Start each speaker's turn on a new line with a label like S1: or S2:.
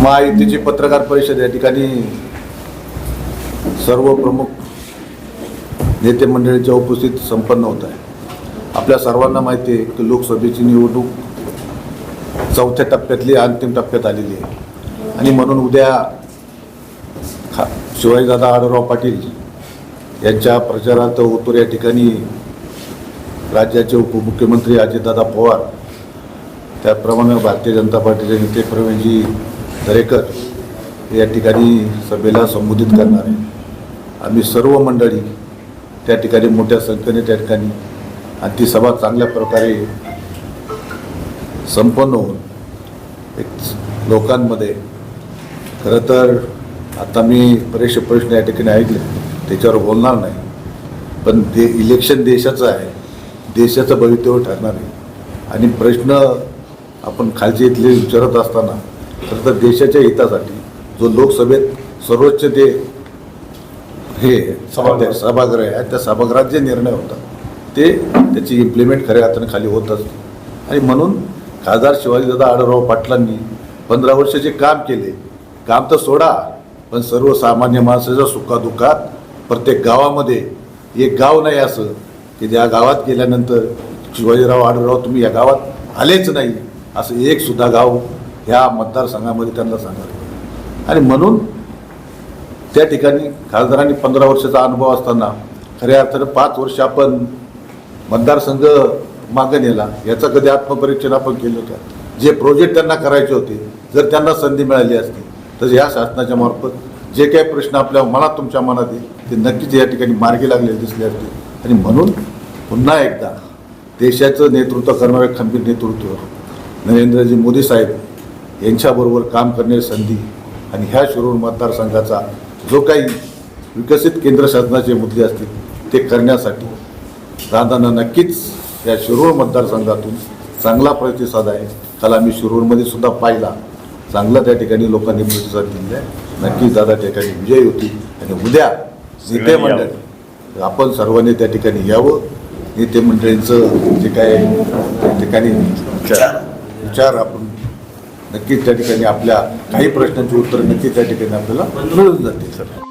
S1: महायुतीची पत्रकार परिषद या ठिकाणी सर्व प्रमुख नेते मंडळीच्या उपस्थित संपन्न होत आहे. आपल्या सर्वांना माहिती आहे की लोकसभेची निवडणूक चौथ्या टप्प्यातली अंतिम टप्प्यात आलेली आहे. आणि म्हणून उद्या खा शिवाजीदादा आढळराव पाटील यांच्या प्रचारार्थ ओतूर या ठिकाणी राज्याचे उपमुख्यमंत्री अजितदादा पवार त्याचप्रमाणे भारतीय जनता पार्टीचे नेते प्रवीणजी दरेकर या ठिकाणी सभेला संबोधित करणार आहे. आम्ही सर्व मंडळी त्या ठिकाणी मोठ्या संख्येने त्या ठिकाणी आणि ती सभा चांगल्या प्रकारे संपन्न होऊन एक लोकांमध्ये खरं तर आता मी बरेचसे प्रश्न या ठिकाणी ऐकले त्याच्यावर बोलणार नाही. पण ते इलेक्शन देशाचं आहे देशाचं भवितव्य ठरणार आहे. आणि प्रश्न आपण खालचे इथले विचारत असताना खरं तर देशाच्या हितासाठी जो लोकसभेत सर्वोच्च ते हे
S2: सभागृह.
S1: सभागृह आहे त्या सभागृहात जे निर्णय होतात ते त्याची इम्प्लिमेंट खऱ्या अर्थाने खाली होत असते आणि म्हणून खासदार शिवाजीदादा आढळराव पाटलांनी पंधरा वर्ष जे काम केले काम तर सोडा पण सर्वसामान्य माणसाच्या सुखादुःखात प्रत्येक गावामध्ये एक गाव नाही असं की ज्या गावात गेल्यानंतर शिवाजीराव आढळराव तुम्ही या गावात आलेच नाही असं एक सुद्धा गाव ह्या मतदारसंघामध्ये त्यांना सांगा. आणि म्हणून त्या ठिकाणी खासदारांनी पंधरा वर्षाचा अनुभव असताना खऱ्या अर्थानं पाच वर्ष आपण मतदारसंघ मागे नेला याचं कधी आत्मपरीक्षण आपण केलं होतं जे प्रोजेक्ट त्यांना करायचे होते जर त्यांना संधी मिळाली असती तर या शासनाच्या मार्फत जे काही प्रश्न आपल्या मनात तुमच्या मनात येईल ते नक्कीच या ठिकाणी मार्गी लागलेले दिसले असते. आणि म्हणून पुन्हा एकदा देशाचं नेतृत्व करणारे खंबीर नेतृत्व नरेंद्रजी मोदी साहेब यांच्याबरोबर काम करण्याची संधी आणि ह्या शिरूर मतदारसंघाचा जो काही विकसित केंद्र शासनाचे मुद्दे असतील ते करण्यासाठी दादांना नक्कीच या शिरूर मतदारसंघातून चांगला प्रतिसाद आहे. काल आम्ही शिरूरमध्ये सुद्धा पाहिला. चांगला त्या ठिकाणी लोकांनी प्रतिसाद दिलेला आहे. नक्कीच दादा त्या ठिकाणी विजयी होती आणि उद्या नेते मंडळी आपण सर्वांनी त्या ठिकाणी यावं. नेते मंडळींचं जे काय त्या ठिकाणी विचार विचार आपण नक्कीच त्या ठिकाणी आपल्या काही प्रश्नांची उत्तरं नक्कीच त्या ठिकाणी आपल्याला मिळून जातील सर.